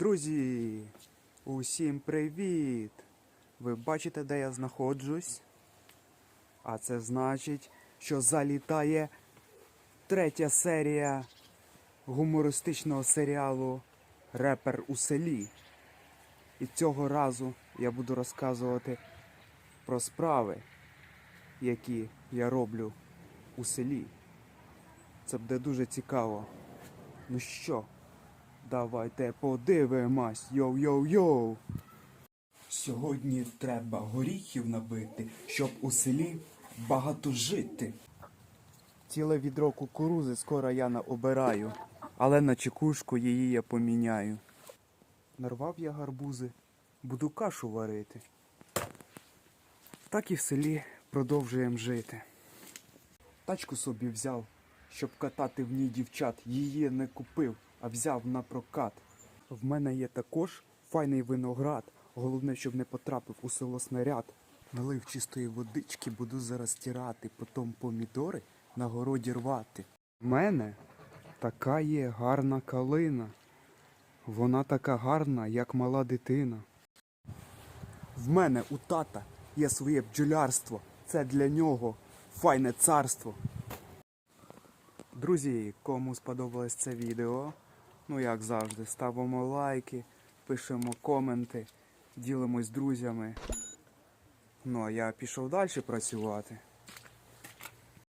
Друзі, усім привіт! Ви бачите, де я знаходжусь? А це значить, що залітає третя серія гумористичного серіалу Репер у селі. І цього разу я буду розказувати про справи, які я роблю у селі. Це буде дуже цікаво. Ну що, давайте подивимось. Йоу-йоу-йоу. Сьогодні треба горіхів набити, щоб у селі багато жити. Ціле відро кукурузи скоро я наобираю, але на чекушку її я поміняю. Нарвав я гарбузи, буду кашу варити. Так і в селі продовжуємо жити. Тачку собі взяв, щоб катати в ній дівчат. Її не купив, а взяв на прокат. В мене є також файний виноград. Головне, щоб не потрапив у село снаряд. Налив чистої водички, буду зараз стирати, потім помідори на городі рвати. В мене така є гарна калина. Вона така гарна, як мала дитина. В мене у тата є своє бджолярство. Це для нього файне царство. Друзі, кому сподобалось це відео, ну як завжди, ставимо лайки, пишемо коменти, ділимось з друзями. Ну а я пішов далі працювати.